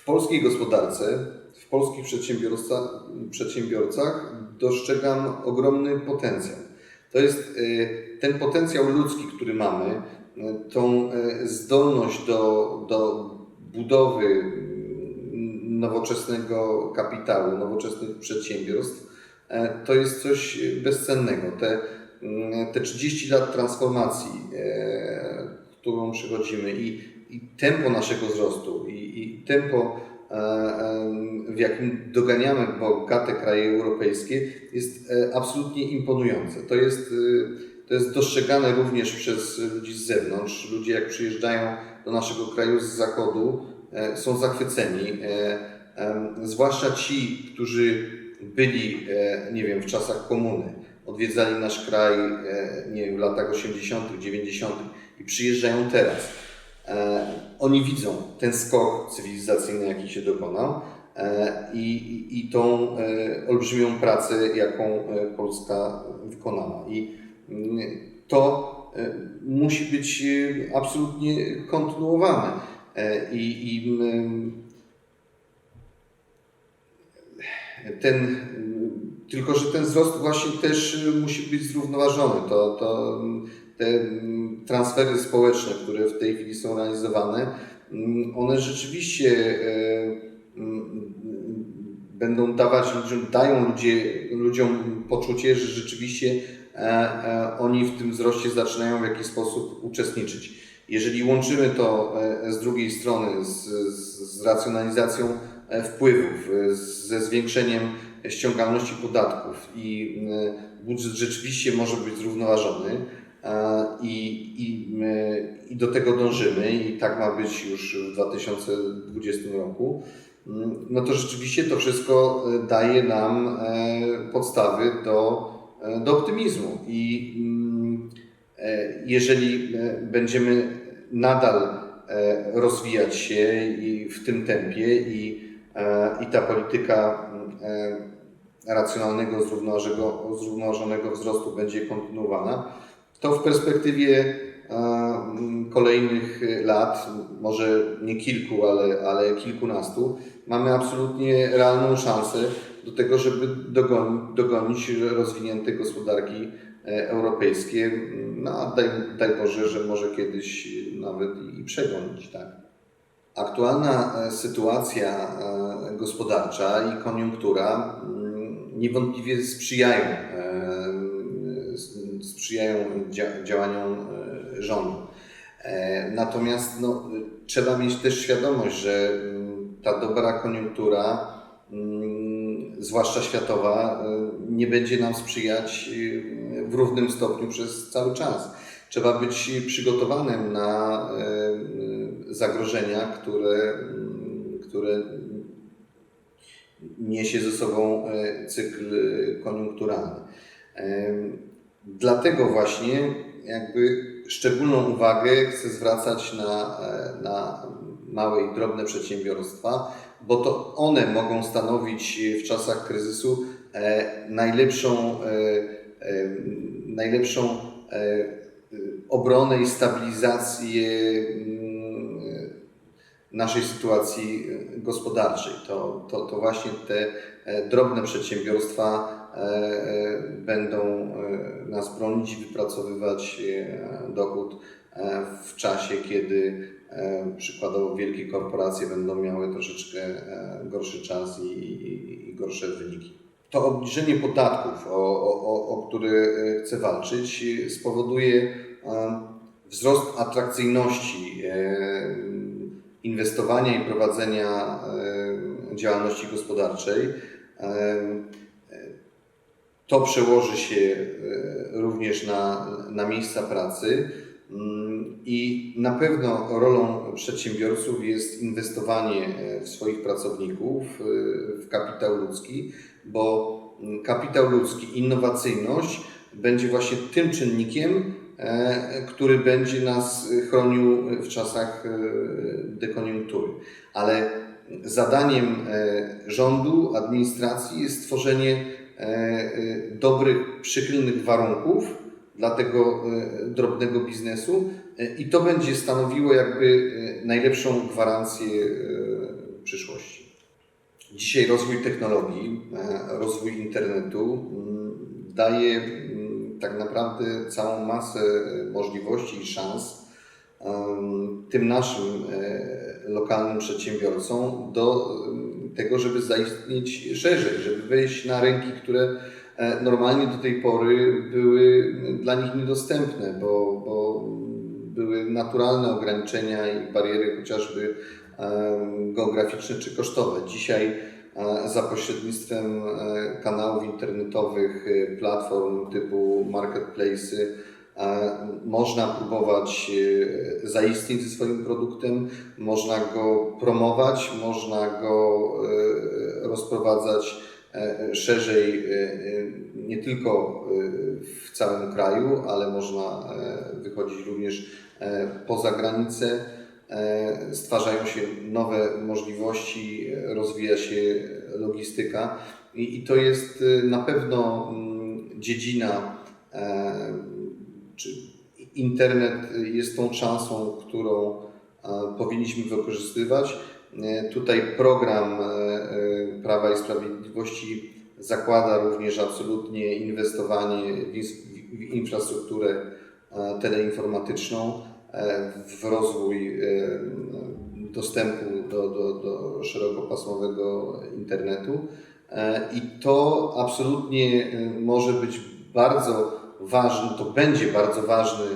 w polskiej gospodarce, w polskich przedsiębiorca, przedsiębiorcach dostrzegam ogromny potencjał. To jest y, ten potencjał ludzki, który mamy, y, tą y, zdolność do, do budowy mm, nowoczesnego kapitału, nowoczesnych przedsiębiorstw, to jest coś bezcennego. Te, mm, te 30 lat transformacji, którą przechodzimy i, i tempo naszego wzrostu i tempo e, em, w jakim doganiamy bogate kraje europejskie, jest e, absolutnie imponujące. To jest, e, to jest dostrzegane również przez ludzi z zewnątrz. Ludzie, jak przyjeżdżają do naszego kraju z zachodu, e, są zachwyceni. E, Zwłaszcza ci, którzy byli, e, nie wiem, w czasach komuny, odwiedzali nasz kraj e, nie wiem, w latach 80., 90. i przyjeżdżają teraz. E, Oni widzą ten skok cywilizacyjny, jaki się dokonał e, i, i, i tą e, olbrzymią pracę, jaką Polska wykonała. I mm, to musi być absolutnie kontynuowane. I, i mm, ten, tylko, że ten wzrost właśnie też musi być zrównoważony. To, to te mm, transfery społeczne, które w tej chwili są realizowane, mm, one rzeczywiście e, mm, będą dawać ludziom, dają ludzie, ludziom poczucie, że rzeczywiście e, e, oni w tym wzroście zaczynają w jakiś sposób uczestniczyć. Jeżeli łączymy to z drugiej strony z, z, racjonalizacją wpływów, ze zwiększeniem ściągalności podatków i budżet rzeczywiście może być zrównoważony i, i, e, i do tego dążymy i tak ma być już w 2020 roku, mm, no to rzeczywiście to wszystko e, daje nam e, podstawy do, e, do optymizmu. I mm, e, jeżeli e, będziemy nadal e, rozwijać się i w tym tempie i, e, i ta polityka e, racjonalnego, zrównoważonego, zrównoważonego wzrostu będzie kontynuowana, to w perspektywie e, kolejnych lat, może nie kilku, ale, ale kilkunastu, mamy absolutnie realną szansę do tego, żeby dogonić, rozwinięte gospodarki e, europejskie, no a daj, daj Boże, że może kiedyś nawet i, przegonić, tak. Aktualna e, sytuacja e, gospodarcza i koniunktura mm, niewątpliwie sprzyjają, e, sprzyjają dzia- działaniom e, rządu. E, Natomiast no, trzeba mieć też świadomość, że mm, ta dobra koniunktura, mm, zwłaszcza światowa, e, nie będzie nam sprzyjać w równym stopniu przez cały czas. Trzeba być przygotowanym na zagrożenia, które, mm, które niesie ze sobą cykl koniunkturalny. Dlatego właśnie jakby szczególną uwagę chcę zwracać na, e, na małe i drobne przedsiębiorstwa, bo to one mogą stanowić w czasach kryzysu e, najlepszą, e, najlepszą obronę i stabilizację mm, naszej sytuacji gospodarczej. To, to, to właśnie te drobne przedsiębiorstwa będą e, nas bronić i wypracowywać e, dochód e, w czasie, kiedy e, przykładowo wielkie korporacje będą miały troszeczkę e, gorszy czas i, i, i gorsze wyniki. To obniżenie podatków, o, o, o, które e, chcę walczyć, e, spowoduje e, wzrost atrakcyjności e, inwestowania i prowadzenia e, działalności gospodarczej. To przełoży się e, również na, na miejsca pracy Mm, i na pewno rolą przedsiębiorców jest inwestowanie e, w swoich pracowników, e, w kapitał ludzki, bo mm, kapitał ludzki, innowacyjność będzie właśnie tym czynnikiem, który będzie nas chronił w czasach dekoniunktury. Ale zadaniem rządu, administracji jest stworzenie e, e, dobrych, przychylnych warunków dla tego e, drobnego biznesu e, i to będzie stanowiło jakby e, najlepszą gwarancję e, przyszłości. Dzisiaj rozwój technologii, e, rozwój internetu daje tak naprawdę całą masę e, możliwości i szans tym naszym e, lokalnym przedsiębiorcom do tego, żeby zaistnieć szerzej, żeby wejść na rynki, które e, normalnie do tej pory były dla nich niedostępne, bo, bo były naturalne ograniczenia i bariery chociażby em, geograficzne czy kosztowe. Dzisiaj e, za pośrednictwem e, kanałów internetowych, e, platform typu marketplace'y e, można próbować e, zaistnieć ze swoim produktem, można go promować, można go e, rozprowadzać e, szerzej nie tylko w całym kraju, ale można wychodzić również poza granice. E, Stwarzają się nowe możliwości, rozwija się logistyka i, to jest na pewno mm, dziedzina, czy internet jest tą szansą, którą e, powinniśmy wykorzystywać. E, Tutaj program e, Prawa i Sprawiedliwości zakłada również absolutnie inwestowanie w infrastrukturę teleinformatyczną, w rozwój dostępu do, do, do szerokopasmowego internetu. I to absolutnie może być bardzo ważny, to będzie bardzo ważny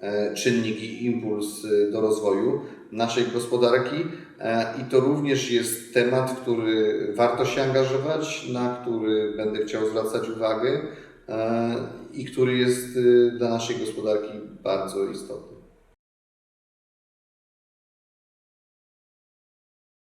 e, czynnik i impuls e, do rozwoju naszej gospodarki. E, I to również jest temat, w który warto się angażować, na który będę chciał zwracać uwagę i który jest dla naszej gospodarki bardzo istotny.